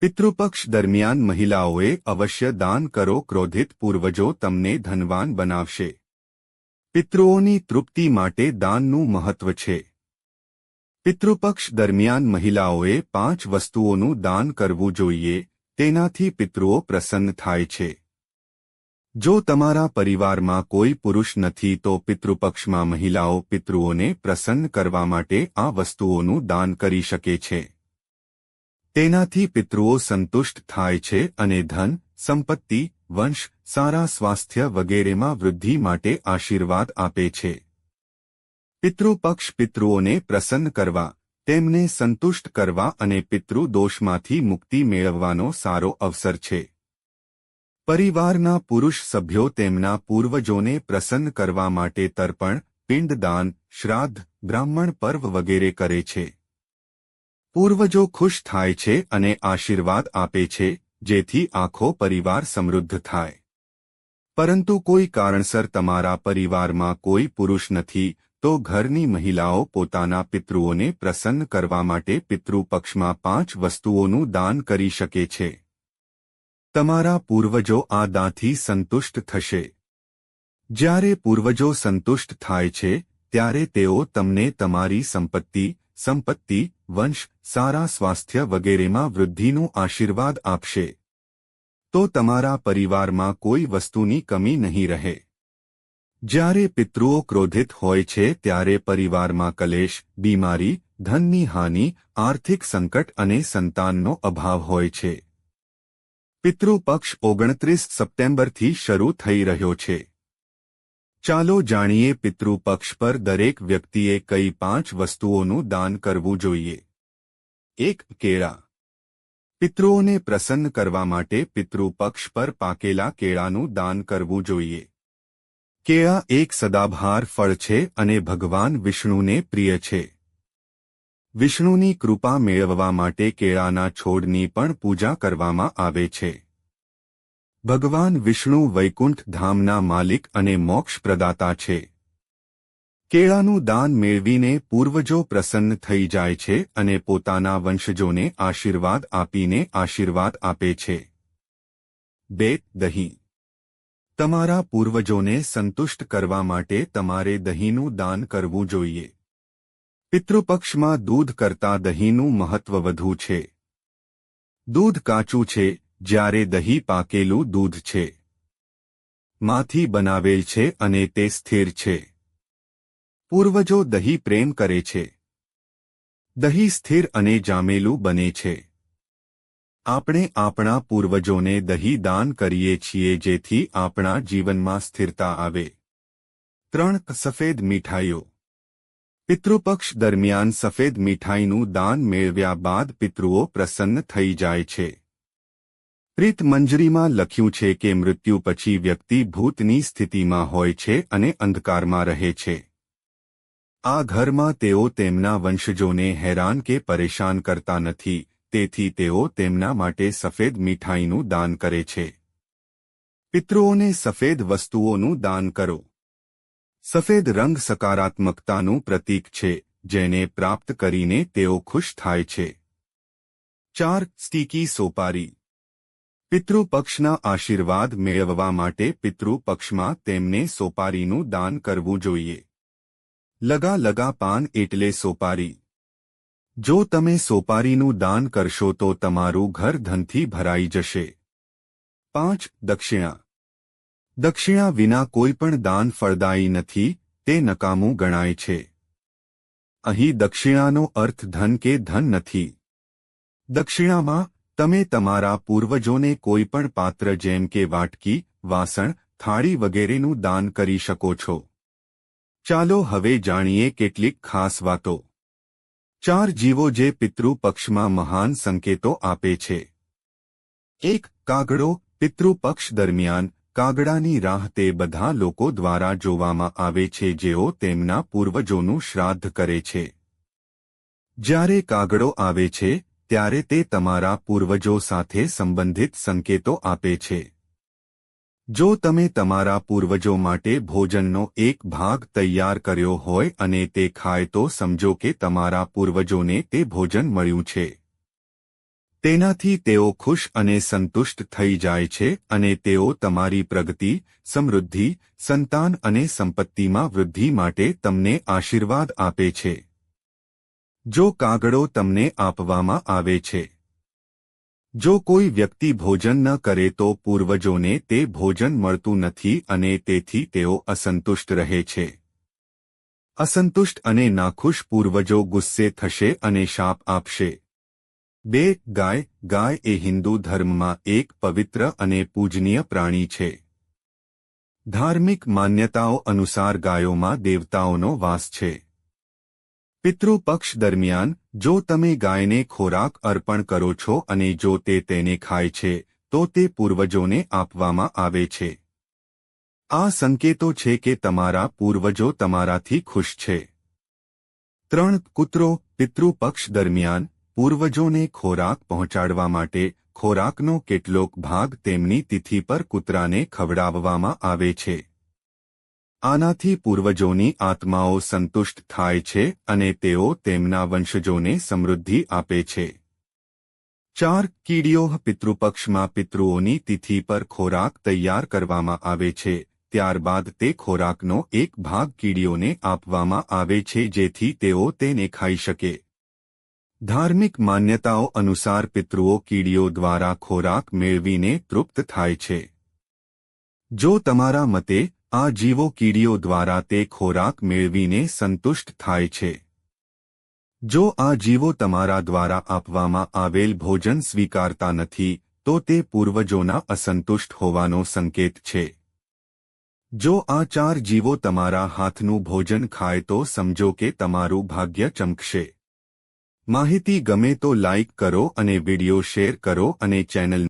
પિતૃપક્ષ દરમિયાન મહિલાઓએ અવશ્ય દાન કરો ક્રોધિત પૂર્વજો તમને ધનવાન બનાવશે. પિતૃઓની તૃપ્તિ માટે દાનનું મહત્વ છે. પિતૃપક્ષ દરમિયાન મહિલાઓએ પાંચ વસ્તુઓનું દાન કરવું જોઈએ, તેનાથી પિતૃઓ પ્રસન્ન થાય છે. જો તમારા પરિવારમાં કોઈ પુરુષ નથી તો પિતૃપક્ષમાં મહિલાઓ પિતૃઓને પ્રસન્ન કરવા માટે આ વસ્તુઓનું દાન કરી શકે છે. તેનાથી પિતૃઓ સંતુષ્ટ થાય છે અને ધન, સંપત્તિ, વંશ, સારા સ્વાસ્થ્ય વગેરેમાં વૃદ્ધિ માટે આશીર્વાદ આપે છે. પિતૃપક્ષ પિતૃઓને પ્રસન્ન કરવા, તેમને સંતુષ્ટ કરવા અને પિતૃ દોષમાંથી મુક્તિ મેળવવાનો સારો અવસર છે. પરિવારના પુરુષ સભ્યો તેમના પૂર્વજોને પ્રસન્ન કરવા માટે તર્પણ, પિંડદાન, શ્રાદ્ધ, બ્રાહ્મણ પર્વ વગેરે કરે છે. પૂર્વજો ખુશ થાય છે અને આશીર્વાદ આપે છે, જેથી આખો પરિવાર સમૃદ્ધ થાય. પરંતુ કોઈ કારણસર તમારા પરિવારમાં કોઈ પુરુષ નથી, તો ઘરની મહિલાઓ પોતાના પિતૃઓને પ્રસન્ન કરવા માટે પિતૃપક્ષમાં પાંચ વસ્તુઓનું દાન કરી શકે છે. તમારા પૂર્વજો આ દાંથી સંતુષ્ટ થશે. જ્યારે પૂર્વજો સંતુષ્ટ થાય છે, ત્યારે તેઓ તમને તમારી સંપત્તિ સંપત્તિ, વંશ, સારા સ્વાસ્થ્ય વગેરેમાં વૃદ્ધિનું આશીર્વાદ આપશે. તો તમારા પરિવારમાં કોઈ વસ્તુની કમી નહીં રહે. જ્યારે પિતૃઓ ક્રોધિત હોય છે ત્યારે પરિવારમાં કલેશ, બીમારી, ધનની હાનિ, આર્થિક સંકટ અને સંતાનનો અભાવ હોય છે. પિતૃપક્ષ ઓગણત્રીસ સપ્ટેમ્બરથી શરૂ થઈ રહ્યો છે. ચાલો જાણીએ પિતૃપક્ષ પર દરેક વ્યક્તિએ કઈ પાંચ વસ્તુઓનું દાન કરવું જોઈએ. એક, કેળા. પિતૃઓને પ્રસન્ન કરવા માટે પિતૃપક્ષ પર પાકેલા કેળાનું દાન કરવું જોઈએ. કેળા એક સદાભાર ફળ છે અને ભગવાન વિષ્ણુને પ્રિય છે. વિષ્ણુની કૃપા મેળવવા માટે કેળાના છોડની પણ પૂજા કરવામાં આવે છે. ભગવાન વિષ્ણુ વૈકુંઠ ધામના માલિક અને મોક્ષ પ્રદાતા છે. કેળાનું દાન મેળવીને પૂર્વજો પ્રસન્ન થઈ જાય છે અને પોતાના વંશજોને આશીર્વાદ આપીને આશીર્વાદ આપે છે. બે, દહીં. તમારા પૂર્વજોને સંતુષ્ટ કરવા માટે તમારે દહીંનું દાન કરવું જોઈએ. પિતૃપક્ષમાં દૂધ કરતા દહીંનું મહત્વ વધુ છે. દૂધ કાચું છે જ્યારે દહીં પાકેલું દૂધ છે. માંથી બનાવેલ છે અને તે સ્થિર છે. પૂર્વજો દહીં પ્રેમ કરે છે. દહીં સ્થિર અને જામેલું બને છે. આપણે આપણા પૂર્વજોને દહીં દાન કરીએ છીએ જેથી આપણા જીવનમાં સ્થિરતા આવે. ત્રણ સફેદ મીઠાઈઓ. પિતૃપક્ષ દરમિયાન સફેદ મીઠાઈનું દાન મેળવ્યા બાદ પિતૃઓ પ્રસન્ન થઈ જાય છે. પ્રીત મંજરીમાં લખ્યું છે કે મૃત્યુ પછી વ્યક્તિ ભૂતની સ્થિતિમાં હોય છે અને અંધકારમાં રહે છે. આ ઘરમાં તેઓ તેમના વંશજોને હેરાન કે પરેશાન કરતા નથી, તેથી તેઓ તેમના માટે સફેદ મીઠાઈનું દાન કરે છે. પિતૃઓને સફેદ વસ્તુઓનું દાન કરો. સફેદ રંગ સકારાત્મકતાનું પ્રતીક છે, જેને પ્રાપ્ત કરીને તેઓ ખુશ થાય છે. ચાર, સ્ટીકી સોપારી. પિતૃપક્ષના આશીર્વાદ મેળવવા માટે પિતૃપક્ષમાં તેમને સોપારીનું દાન કરવું જોઈએ. લગા લગા પાન એટલે સોપારી. જો તમે સોપારીનું દાન કરશો તો તમારું ઘર ધનથી ભરાઈ જશે. પાંચ, દક્ષિણા. દક્ષિણા વિના કોઈ પણ દાન ફળદાયી નથી, તે નકામું ગણાય છે. અહીં દક્ષિણાનો અર્થ ધન કે ધન નથી. દક્ષિણામાં તમે તમારા પૂર્વજોને કોઈ પણ પાત્ર જેમ કે વાટકી, વાસણ, થાળી વગેરેનું દાન કરી શકો છો. ચાલો હવે જાણીએ કેટલીક ખાસ વાતો. ચાર જીવો જે પિતૃ પક્ષમાં મહાન સંકેતો આપે છે. એક, કાગડો પિતૃપક્ષ દરમિયાન કાગડાની રાહ તે બધા લોકો દ્વારા જોવામાં આવે છે જેઓ તેમના પૂર્વજોનું શ્રાદ્ધ કરે છે. જ્યારે કાગડો આવે છે ત્યારે તે તમારા પૂર્વજો સાથે સંબંધિત સંકેતો આપે છે. જો તમે તમારા પૂર્વજો માટે ભોજનનો એક ભાગ તૈયાર કર્યો હોય અને તે ખાય તો સમજો કે તમારા પૂર્વજોને તે ભોજન મળ્યું છે. તેનાથી તેઓ ખુશ અને સંતુષ્ટ થઈ જાય છે અને તેઓ તમારી પ્રગતિ, સમૃદ્ધિ, સંતાન અને સંપત્તિમાં વૃદ્ધિ માટે તમને આશીર્વાદ આપે છે. જો કાગળો તમને આપવામાં આવે છે. જો કોઈ વ્યક્તિ ભોજન ન કરે તો પૂર્વજોને તે ભોજન મળતું નથી અને તેથી તેઓ અસંતુષ્ટ રહે છે. અસંતુષ્ટ અને નાખુશ પૂર્વજો ગુસ્સે થશે અને શાપ આપશે. બે, ગાય ગાય એ હિન્દુ ધર્મમાં એક પવિત્ર અને પૂજનીય પ્રાણી છે. ધાર્મિક માન્યતાઓ અનુસાર ગાયોમાં દેવતાઓનો વાસ છે. પિતૃપક્ષ દરમિયાન, જો તમે ગાયને ખોરાક અર્પણ કરો છો અને જો તે તેને ખાય છે, તો તે પૂર્વજોને આપવામાં આવે છે. આ સંકેતો છે કે તમારા પૂર્વજો તમારાથી ખુશ છે. ત્રણ કૂતરો પિતૃપક્ષ દરમિયાન, પૂર્વજોને ખોરાક પહોંચાડવા માટે, ખોરાકનો કેટલોક ભાગ તેમની તિથિ પર કૂતરાને ખવડાવવામાં આવે છે. આનાથી પૂર્વજોની આત્માઓ સંતુષ્ટ થાય છે અને તેઓ તેમના વંશજોને સમૃદ્ધિ આપે છે. ચાર કીડીઓ પિતૃપક્ષમાં પિતૃઓની તિથિ પર ખોરાક તૈયાર કરવામાં આવે છે, ત્યારબાદ તે ખોરાકનો એક ભાગ કીડીઓને આપવામાં આવે છે જેથી તેઓ તેને ખાઈ શકે. ધાર્મિક માન્યતાઓ અનુસાર પિતૃઓ કીડીઓ દ્વારા ખોરાક મેળવીને તૃપ્ત થાય છે. જો તમારા મતે આ જીવો કીડીઓ દ્વારા તે ખોરાક મેળવીને સંતુષ્ટ થાય છે. જો આ જીવો તમારા દ્વારા આપવામાં આવેલ ભોજન સ્વીકારતા નથી, તો તે પૂર્વજોના અસંતુષ્ટ હોવાનો સંકેત છે. જો આ ચાર જીવો તમારા હાથનું ભોજન ખાય તો સમજો કે તમારું ભાગ્ય ચમકશે. માહિતી ગમે તો લાઇક કરો અને વિડિયો શેર કરો અને ચેનલ